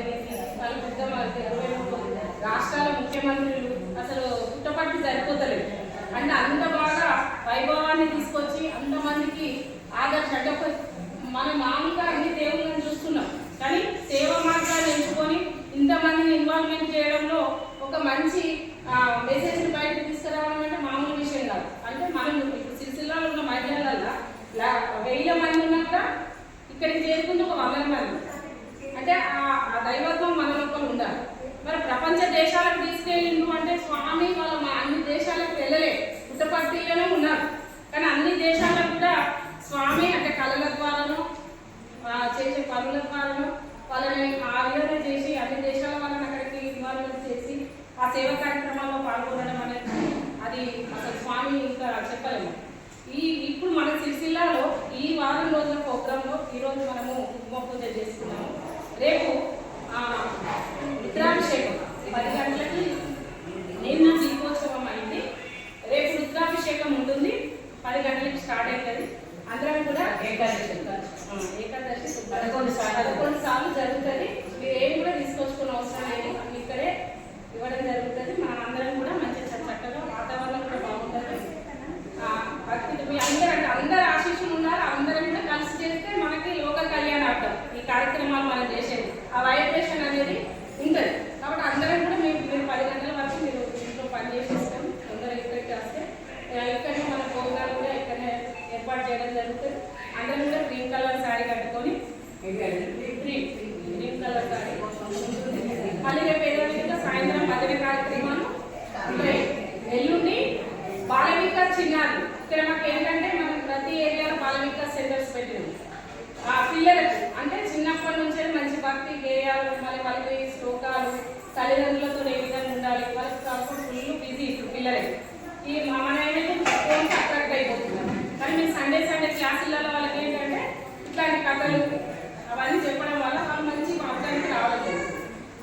జరిగింది వాళ్ళ పెద్దమ్మ రాష్ట్రాల ముఖ్యమంత్రులు అసలు పుట్టపట్టి సరిపోతలేదు. అంటే అంత బాగా వైభవాన్ని తీసుకొచ్చి అంతమందికి ఆదర్శ అంటే మన మామూలుగా అన్ని దేవుళ్ళని చూస్తున్నాం. కానీ సేవ మార్గాలు ఎంచుకొని ఇంతమందిని ఇన్వాల్వ్మెంట్ చేయడంలో ఒక మంచి మెసేజ్ బయటకు తీసుకురావాలంటే మామూలు విషయం కాదు. అంటే మనం సిరిసిల్లలో ఉన్న మహిళల వెయ్యి మంది ఉన్నాక ఇక్కడికి చేరుకుంటే ఒక వందల మంది. అంటే ఆ ఆ దైవత్వం మన లోపల ఉండాలి. మరి ప్రపంచ దేశాలకు తీసుకెళ్ళిండు అంటే స్వామి వాళ్ళ మా అన్ని దేశాలకు వెళ్ళలే. పుట్టపర్తిలోనే ఉన్నారు. కానీ అన్ని దేశాలకు కూడా స్వామి అంటే కళల ద్వారాను చేసే పనుల ద్వారాను వాళ్ళని ఆ విధంగా చేసి అన్ని దేశాల వాళ్ళని అక్కడికి ఇన్వాల్వ్ చేసి ఆ సేవా కార్యక్రమాల్లో పాల్గొనడం అనేది అది అసలు స్వామి ఇంకా చెప్పలేము. ఈ ఇప్పుడు మన సిరిసిల్లాలో ఈ వారం రోజుల ప్రోగ్రాంలో ఈరోజు మనము కుంకుమ పూజ చేసుకున్నాము. రేపు ఆ, పది గంటలకి నిన్న దీపోత్సవం అయింది రేపు రుద్రాభిషేకం ఉంటుంది పది గంటలకి స్టార్ట్ అవుతుంది అందరం కూడా ఏకాదశి ఆ, ఏకాదశి పదకొండు సార్లు పదకొండు సార్లు జరుగుతుంది మీరు ఏం కూడా తీసుకొచ్చుకునే అవసరం లేదు ఇక్కడే ఇవ్వడం జరుగుతుంది మన అందరం కూడా మంచి చక్కగా వాతావరణం కూడా బాగుంటుంది ఆ, భక్తి మీ అందరూ అంటే అందరు ఆశీస్సులు ఉన్నారు అందరం కూడా కలిసి చేస్తే మనకి లోక కళ్యాణార్థం ఈ కార్యక్రమాలు మనం చేసేది ఆ వైబ్రేషన్ అనేది ఉంటుంది కాబట్టి అందరం కూడా మీరు మీరు పది గంటల వరకు మీరు ఇంట్లో పని చేసేస్తాం అందరూ ఇక్కడికి వస్తే ఆ, ఇక్కడనే మన ప్రోగ్రాం కూడా ఇక్కడనే ఏర్పాటు చేయడం జరుగుతుంది అందరం కూడా గ్రీన్ కలర్ శారీ కట్టుకొని గ్రీన్ కలర్ శారీ మళ్ళీ రేపు ఏదో విధంగా సాయంత్రం పదవి కార్యక్రమాలు ఉంటాయి ఎల్లుండి బాల వికాస్ చిన్నారు. ఇక్కడ మాకు ఏంటంటే మనం ప్రతి ఏరియాలో బాల వికాస్ సెంటర్స్ పెట్టినాం. ఆ పిల్లలకు అంటే చిన్నప్పటి నుంచే మంచి భక్తి గేయాలు మళ్ళీ వాళ్ళకి శ్లోకాలు తల్లిదండ్రులతో ఏ విధంగా ఉండాలి వాళ్ళకి ఫుల్ బిజీ ఇప్పుడు పిల్లలకి. ఈ మన ఏంటంటే ఫోన్స్ అట్రాక్ట్ అయిపోతున్నాం కానీ మీరు సండే సండే క్లాసులలో వాళ్ళకి ఏంటంటే ఇట్లాంటి కథలు అవన్నీ చెప్పడం వల్ల వాళ్ళు మంచి మార్గానికి రావాలి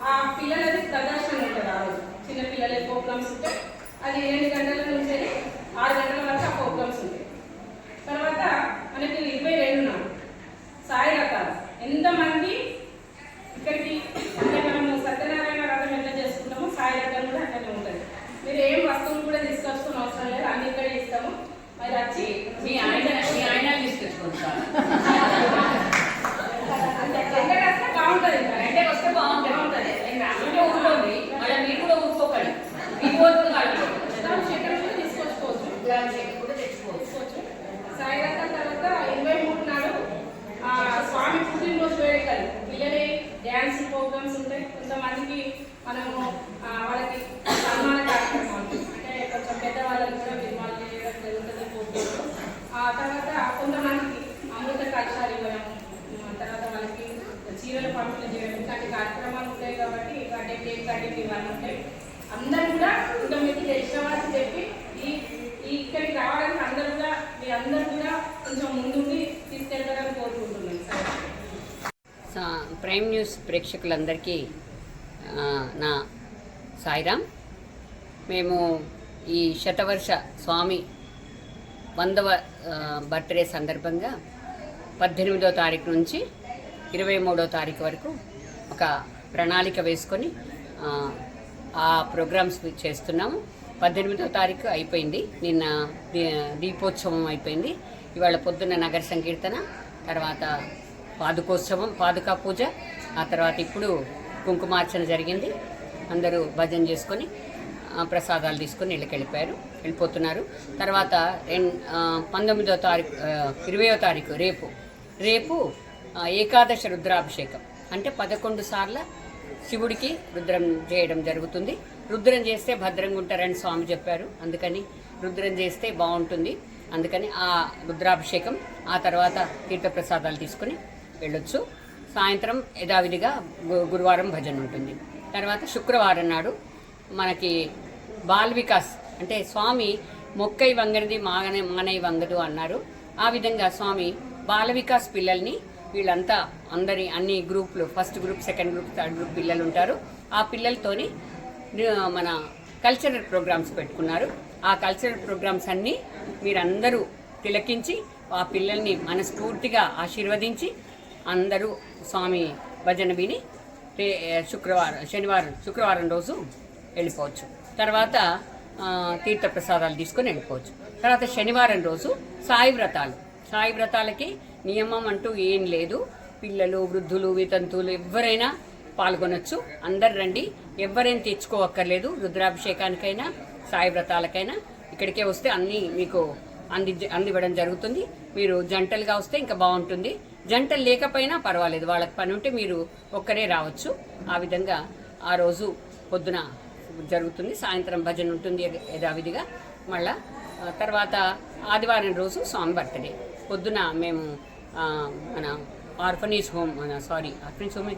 ఆ పిల్లలది ప్రదర్శన ఉంటుంది ఆ రోజు చిన్న పిల్లల ప్రోగ్రామ్స్ ఉంటాయి అది ఏడు గంటల నుంచి ఆరు గంటల వరకు ఆ ప్రోగ్రామ్స్ ఉంటాయి తర్వాత మనకి ఇరవై రెండు నాడు సాయి రథాలు ఎంతమంది ఇక్కడికి అంటే మనము సత్యనారాయణ రథం ఎట్లా చేసుకుంటామో సాయి రథం కూడా అట్లనే ఉంటుంది మీరు ఏం వస్తువులు కూడా తీసుకొచ్చుకుని అవసరం లేదు అన్ని ఇక్కడే ఇస్తాము మరి వచ్చి మీ ఆయన మీ ఆయన అంటే వస్తే బాగుంటుంది అంటే వస్తే బాగుంటుంది. బాగుంటుంది. అంటే ఊరుకోండి. మళ్ళీ మీరు కూడా ఊరుకోకండి. మీ కాదు కూడా తీసుకొచ్చుకోవచ్చు. కూడా తెచ్చుకోవచ్చు. తర్వాత ఇరవై మూడు నాడు స్వామి పుట్టినరోజు వేడుకలు. పిల్లలే డ్యాన్స్ ప్రోగ్రామ్స్ ఉంటాయి. కొంతమందికి మనము వాళ్ళకి సన్మాన కార్యక్రమాలు అంటే కొంచెం పెద్దవాళ్ళకి కూడా నిర్మాణం చేయడం జరుగుతుంది ప్రోగ్రాంలో. ఆ తర్వాత కొంతమందికి అమృత ఇవ్వడం తర్వాత వాళ్ళకి చీరలు పంపిణీ చేయడం ఇట్లాంటి కార్యక్రమాలు ఉంటాయి కాబట్టి అంటే కేక్ కటింగ్ ఇవన్నీ ఉంటాయి అందరూ కూడా ఇంకా మీకు తెలిసిన వాళ్ళకి చెప్పి ఈ ఇక్కడికి రావడానికి అందరూ కూడా మీ అందరూ కూడా కొంచెం ముందుండి తీసుకెళ్ళాలని కోరుకుంటున్నాను సార్ ప్రైమ్ న్యూస్ ప్రేక్షకులందరికీ నా సాయిరామ్ మేము ఈ శతవర్ష స్వామి వందవ బర్త్డే సందర్భంగా పద్దెనిమిదో తారీఖు నుంచి ఇరవై మూడో తారీఖు వరకు ఒక ప్రణాళిక వేసుకొని ఆ, ప్రోగ్రామ్స్ చేస్తున్నాము. పద్దెనిమిదో తారీఖు అయిపోయింది. నిన్న దీపోత్సవం అయిపోయింది. ఇవాళ పొద్దున్న నగర సంకీర్తన తర్వాత పాదుకోత్సవం పాదుకా పూజ ఆ తర్వాత ఇప్పుడు కుంకుమార్చన జరిగింది. అందరూ భజన చేసుకొని ప్రసాదాలు తీసుకొని ఇళ్ళకి వెళ్ళిపోయారు వెళ్ళిపోతున్నారు. తర్వాత పంతొమ్మిదో తారీఖు ఇరవయో తారీఖు రేపు రేపు ఏకాదశ రుద్రాభిషేకం. అంటే పదకొండు సార్ల శివుడికి రుద్రం చేయడం జరుగుతుంది. రుద్రం చేస్తే భద్రంగా ఉంటారని స్వామి చెప్పారు. అందుకని రుద్రం చేస్తే బాగుంటుంది. అందుకని ఆ రుద్రాభిషేకం ఆ తర్వాత తీర్థప్రసాదాలు తీసుకొని వెళ్ళొచ్చు. సాయంత్రం యథావిధిగా గు- గురువారం భజన ఉంటుంది. తర్వాత శుక్రవారం నాడు మనకి బాల్ వికాస్ అంటే స్వామి మొక్కై వంగనిది మాగనే మానై వంగదు అన్నారు. ఆ విధంగా స్వామి బాల వికాస్ పిల్లల్ని వీళ్ళంతా అందరి అన్ని గ్రూపులు first group second group third group పిల్లలు ఉంటారు. ఆ పిల్లలతోని మన కల్చరల్ ప్రోగ్రామ్స్ పెట్టుకున్నారు. ఆ కల్చరల్ ప్రోగ్రామ్స్ అన్నీ మీరందరూ తిలకించి ఆ పిల్లల్ని మనస్ఫూర్తిగా ఆశీర్వదించి అందరూ స్వామి భజన విని శుక్రవారం శనివారం శుక్రవారం రోజు వెళ్ళిపోవచ్చు. తర్వాత తీర్థప్రసాదాలు తీసుకొని వెళ్ళిపోవచ్చు. తర్వాత శనివారం రోజు సాయి వ్రతాలు. సాయి వ్రతాలకి నియమం అంటూ ఏం లేదు. పిల్లలు వృద్ధులు వితంతువులు ఎవరైనా పాల్గొనొచ్చు. అందరు రండి. ఎవరైనా తెచ్చుకోవక్కర్లేదు రుద్రాభిషేకానికైనా సాయి వ్రతాలకైనా ఇక్కడికే వస్తే అన్నీ మీకు అంది అందివ్వడం జరుగుతుంది. మీరు జంటలుగా వస్తే ఇంకా బాగుంటుంది. జంటలు లేకపోయినా పర్వాలేదు. వాళ్ళకి పని ఉంటే మీరు ఒక్కరే రావచ్చు. ఆ విధంగా ఆ రోజు పొద్దున జరుగుతుంది. సాయంత్రం భజన ఉంటుంది యథావిధిగా. మళ్ళా తర్వాత ఆదివారం రోజు స్వామి బర్త్డే. పొద్దున మేము మన ఆర్ఫనేజ్ హోమ్ మన సారీ ఆర్ఫనేజ్ హోమ్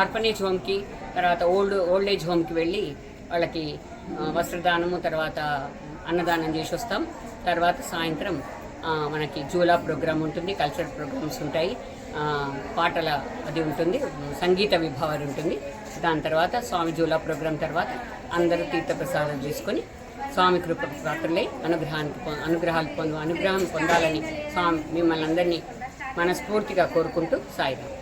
ఆర్ఫనేజ్ హోమ్కి తర్వాత ఓల్డ్ ఓల్డ్ ఏజ్ హోమ్కి వెళ్ళి వాళ్ళకి వస్త్రదానము తర్వాత అన్నదానం చేసి వస్తాం. తర్వాత సాయంత్రం మనకి జూలా ప్రోగ్రామ్ ఉంటుంది కల్చరల్ ప్రోగ్రామ్స్ ఉంటాయి. పాటల అది ఉంటుంది సంగీత విభావరి ఉంటుంది. దాని తర్వాత స్వామి జూలా ప్రోగ్రాం తర్వాత అందరూ తీర్థప్రసాదం తీసుకొని స్వామి కృప పాత్రలై అనుగ్రహానికి అనుగ్రహాలు పొందు అనుగ్రహం పొందాలని స్వామి మిమ్మల్ని అందరినీ మనస్ఫూర్తిగా కోరుకుంటూ సాయిదాం